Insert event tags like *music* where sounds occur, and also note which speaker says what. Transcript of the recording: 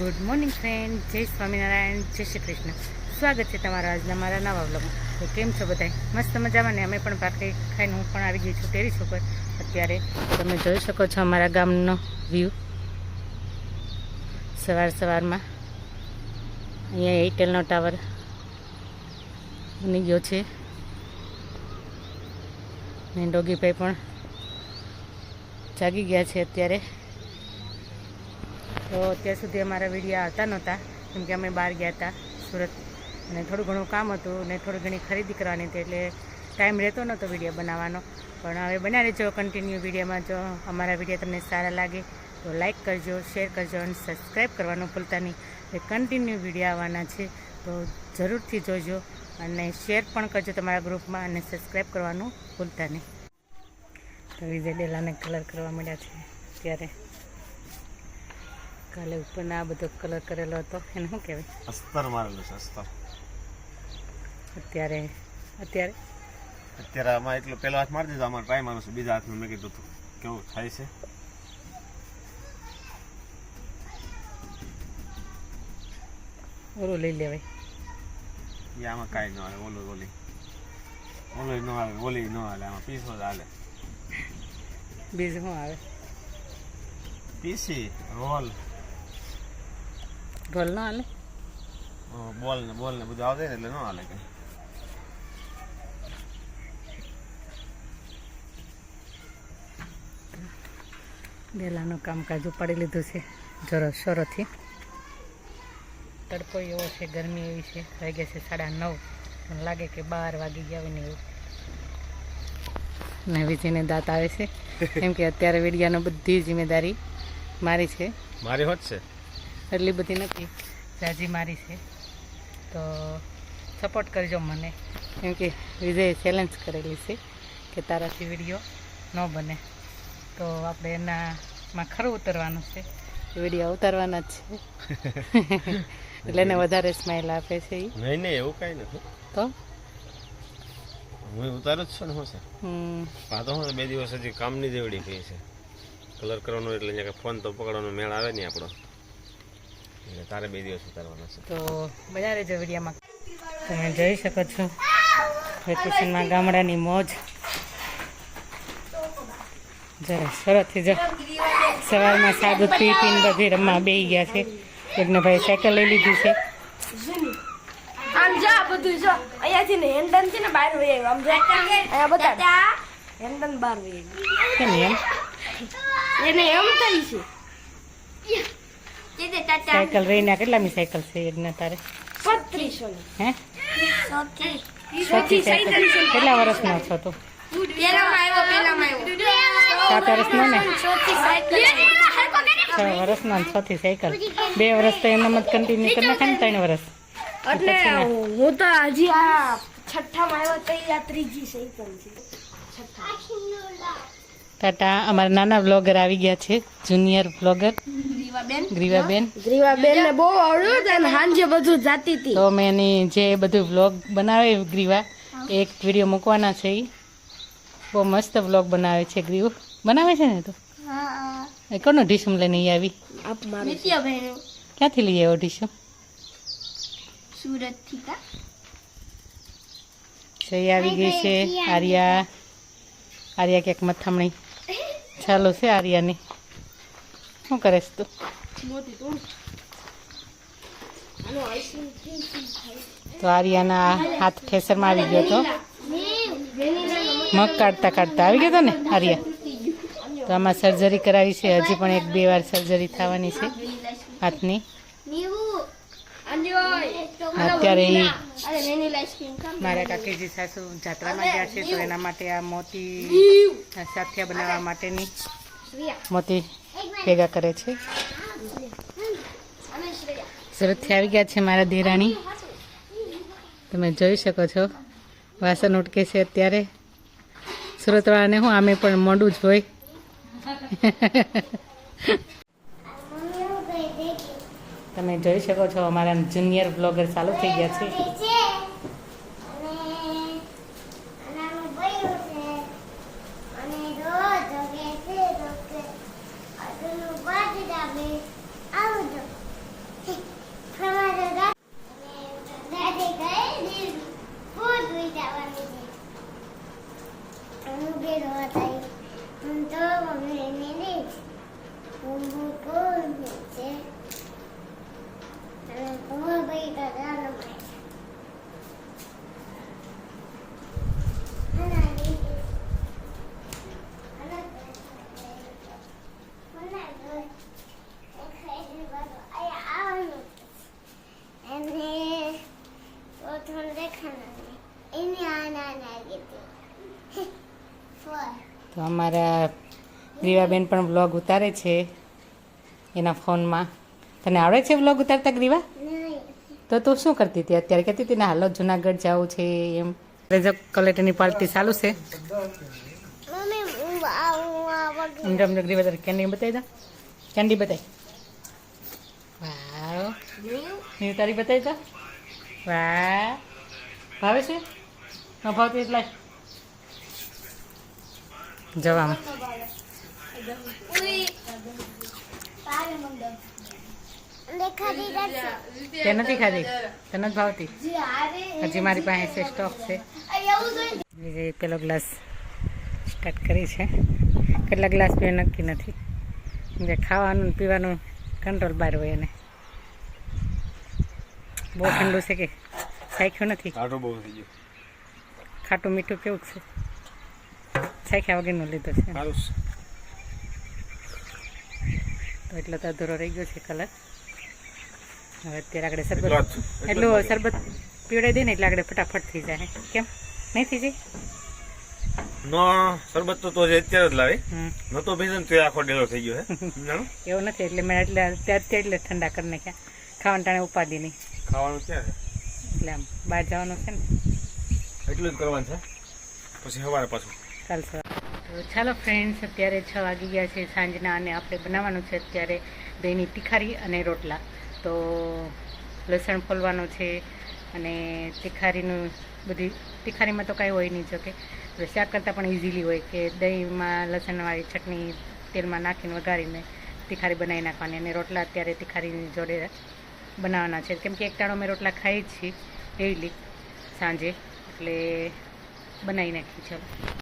Speaker 1: Good morning friend જય સ્વામિનારાયણ, જય શ્રી કૃષ્ણ. સ્વાગત છે તમારા આજના મારા નવા વ્લોગમાં. તો કેમ છો બધા મસ્ત મજામાં ને? અમે પણ ભાખરી ખાઈને હું પણ આવી ગઈ છું ટેરિસ ઉપર. અત્યારે તમે જોઈ શકો છો અમારા ગામનો વ્યૂ સવાર સવારમાં અહીંયા એરટેલનો ટાવર બની ગયો છે. ને ડોગીભાઈ પણ જાગી ગયા છે અત્યારે. તો અત્યાર સુધી અમારા વીડિયો આવતા નહોતા, કેમ કે અમે બહાર ગયા હતા સુરત. અને થોડું ઘણું કામ હતું ને થોડી ઘણી ખરીદી કરવાની હતી, એટલે ટાઈમ રહેતો નહોતો વીડિયો બનાવવાનો. પણ હવે બનાવી રહેજો કન્ટિન્યુ વિડીયોમાં. જો અમારા વીડિયો તમને સારા લાગે તો લાઈક કરજો શેર કરજો અને સબસ્ક્રાઈબ કરવાનું ભૂલતા નહીં. કન્ટિન્યુ વીડિયો આવવાના છે, તો જરૂરથી જોજો અને શેર પણ કરજો તમારા ગ્રુપમાં અને સબસ્ક્રાઈબ કરવાનું ભૂલતા નહીં. તો વિજય ડેલાને કલર કરવા મળ્યા છે ત્યારે કાલે ઉપરના આ બધો કલર કરેલો હતો. એને શું કહેવાય?
Speaker 2: અસ્તર મારેલું છે અસ્તર.
Speaker 1: અત્યારે અત્યારે?
Speaker 2: અત્યારે આમાં એટલું પહેલો હાથ મારી દીધો અમારે ટ્રાય મારું છે. બીજા હાથમાં મેં કીધું હતું કેવું થાય છે?
Speaker 1: ઓલું લઈ લેવાય.
Speaker 2: એ આમાં કાંઈ ન આવે ઓલું ઓલી. ઓલું ન આવે ઓલી ન હાલે આમાં પીસો જ હાલે.
Speaker 1: બીજું શું આવે?
Speaker 2: પીસી રોલ.
Speaker 1: ઢોલ ના હાલે?
Speaker 2: બોલ ને બોલ ને બધું આવડે ને એટલે ન હાલે કઈ.
Speaker 1: બેલાનું કામકાજ ઉપાડી લીધું છે જરો શોરોથી. તડકો એવો છે ગરમી એવી છે વાગે છે સાડા નવ. પણ લાગે કે બાર વાગી ગયા હોય ને એવું. ને વિજયને દાંત આવે છે. *laughs* કેમ કે અત્યારે વીડિયાનો બધી જિમ્મેદારી મારી છે.
Speaker 2: મારી હોત છે?
Speaker 1: એટલી બધી નથી. રાજી મારી છે. તો સપોર્ટ કરજો મને. કેમ કે વિજયે ચેલેન્જ કરેલી છે કે તારાથી વીડિયો ન બને. તો આપણે એનામાં ખરું ઉતરવાનું છે? વીડિયો ઉતારવાના જ છે. *laughs* એટલે એને વધારે સ્માઇલ આપે છે એ
Speaker 2: નહીં નહીં એવું કાંઈ નથી.
Speaker 1: તો?
Speaker 2: હું ઉતારું જ છું ને હું છે? આ તો હું બે દિવસ હજી કામની જેવડી ગઈ છે. કલર કરવાનો એટલે ફોન તો પકડવાનો મેળ આવે નહીં આપણો. એટલે તારે બે દિવસ ઉતારવાના છે.
Speaker 1: તો બધા રહેજો વિડીયામાં. તમે જોઈ શકો છો વેકેશનમાં ગામડાની મોજ. જરા સરસથી જો. સવારમાં સાદું પી પીને બધી રમવા બેસી ગયા છે. એકને ભાઈ સાયકલ લઈ લીધી છે.
Speaker 3: આમ જો બધું જો. અહીંયાથી ને હેન્ડન છે ને બહાર વહી આવ્યું. આમ જો. અહીંયા બધા હેન્ડન બહાર વહી આવ્યું.
Speaker 1: કેમ એમ?
Speaker 3: એને એમ થઈ છે.
Speaker 1: સાયકલ રહીને કેટલામી સાયકલ છે એના તારે હે સાચી સાયકલ કેટલા વર્ષનો છો તું સાત વર્ષનો ને છ વર્ષનો છથી છ થી સાયકલ બે વર્ષ તો એમ જ કન્ટિન્યુ કરી નાખે ને ત્રણ વર્ષ
Speaker 3: એટલે હું તો હજી આ છઠ્ઠામાં આવ્યો તો આ ત્રીજી સાયકલ છે છઠ્ઠા
Speaker 1: ટાટા અમારા નાના બ્લોગર આવી ગયા છે જુનિયર બ્લોગર
Speaker 3: ગ્રીવાબેન?
Speaker 1: ગ્રીવાબેન?
Speaker 3: ગ્રીવાબેન ને બહુ આવડ્યું હતું અને સાંજે બધું જાતી હતી
Speaker 1: તો મેં એની જે બધું વ્લોગ બનાવે ગ્રીવા એક વીડિયો મૂકવાના છે એ બહુ મસ્ત વ્લોગ બનાવે છે ગ્રીવ. બનાવે છે ને તો? એ કોનો ઢીસમ લઈને અહીં આવી?
Speaker 3: આપ મારું. નિત્યાબેન
Speaker 1: ક્યાંથી લઈ આવ્યો ઢીસમ
Speaker 3: સુરત
Speaker 1: જઈ આવી ગઈ છે આર્યા. આર્યા ક્યાંક મથામણી. ચાલુ છે આર્યાની. શું કરે છે તું
Speaker 3: તું
Speaker 1: આર્યાના હાથ ઠેસરમાં આવી ગયો હતો મગ કાઢતા કાઢતા આવી ગયો હતો ને આર્યા? તો આમાં સર્જરી કરાવી છે. હજી પણ એક બે વાર સર્જરી થવાની છે હાથની. અત્યારે મારા કાકીજી સાસુ જાત્રામાં ગયા છે તો એના માટે આ મોતી સાથિયા બનાવવા માટેની મોતી ભેગા કરે છે. સુરતથી આવી ગયા છે મારા દેરાણી. તમે જોઈ શકો છો. વાસણ ઉટકે છે અત્યારે. સુરતવાળાને હું આમે પણ મોડું જ હોય. તમે જોઈ શકો છો અમારા જુનિયર બ્લોગર ચાલુ થઈ ગયા છે. તો અમારા ગ્રીવાબેન પણ વ્લોગ ઉતારે છે એના ફોનમાં. તને આવડે છે વ્લોગ ઉતારતા ગ્રીવા? તો તું શું કરતી હતી? અત્યારે કહેતી હતી ને, હાલો જુનાગઢ જવું છે એમ. કલેક્ટરની પાર્ટી ચાલુ છે. કેન્ડી બતાવી દો. કેન્ડી બતાવી વાવ. તારી બતાવી દો. વાહ ભાવે છે? ન ભાવતી એટલા જવામાં. તે નથી ખાધી. તે નથી ભાવતી. હજી મારી પાસે છે સ્ટોક છે. પેલો ગ્લાસ સ્ટાર્ટ કરી છે. કેટલા ગ્લાસ પીવે નક્કી નથી. જે ખાવાનું પીવાનું કંટ્રોલ બહાર હોય એને. બહુ ઠંડુ છે કે? સાખ્યું નથી?
Speaker 2: બહુ ગયું.
Speaker 1: ખાટું મીઠું કેવું છે? સાખ્યા વગરનું લીધું છે. તો એટલો તો અધૂરો રહી ગયો છે કલર હવે અત્યારે આગળ શરબત
Speaker 2: એટલો.
Speaker 1: શરબત પીવડાવી દે ને એટલે આગળ ફટાફટ થઈ જાય. કેમ? નહીં થઈ જાય?
Speaker 2: નો શરબત તો તો અત્યારે જ લાવી. નતો ભેજન તો આખો ડેલો થઈ ગયો હે. *laughs*
Speaker 1: એવું નથી એટલે મેં એટલે ત્યાં ત્યાં એટલે ઠંડા કરી નાખ્યા. ખાવાનું ટાણે ઉપાદી નહીં.
Speaker 2: ખાવાનું ક્યાં છે?
Speaker 1: એટલે આમ બહાર જવાનું છે ને.
Speaker 2: એટલું જ કરવાનું છે. પછી સવારે પાછું.
Speaker 1: સવારે તો ચાલો ફ્રેન્ડ્સ અત્યારે છ વાગી ગયા છે સાંજના અને આપણે બનાવવાનું છે અત્યારે દહીંની તિખારી અને રોટલા. તો લસણ ફોલવાનું છે અને તિખારીનું બધી, તિખારીમાં તો કાંઈ હોય નહીં જો કે. શાક કરતાં પણ ઇઝીલી હોય કે દહીંમાં લસણવાળી ચટણી તેલમાં નાખીને વઘારીને તિખારી બનાવી નાખવાની અને રોટલા અત્યારે તિખારીની જોડે બનાવવાના છે. કેમ કે એક અમે રોટલા ખાઈ જ છીએ ડેઈલી સાંજે, એટલે બનાવી નાખી ચાલો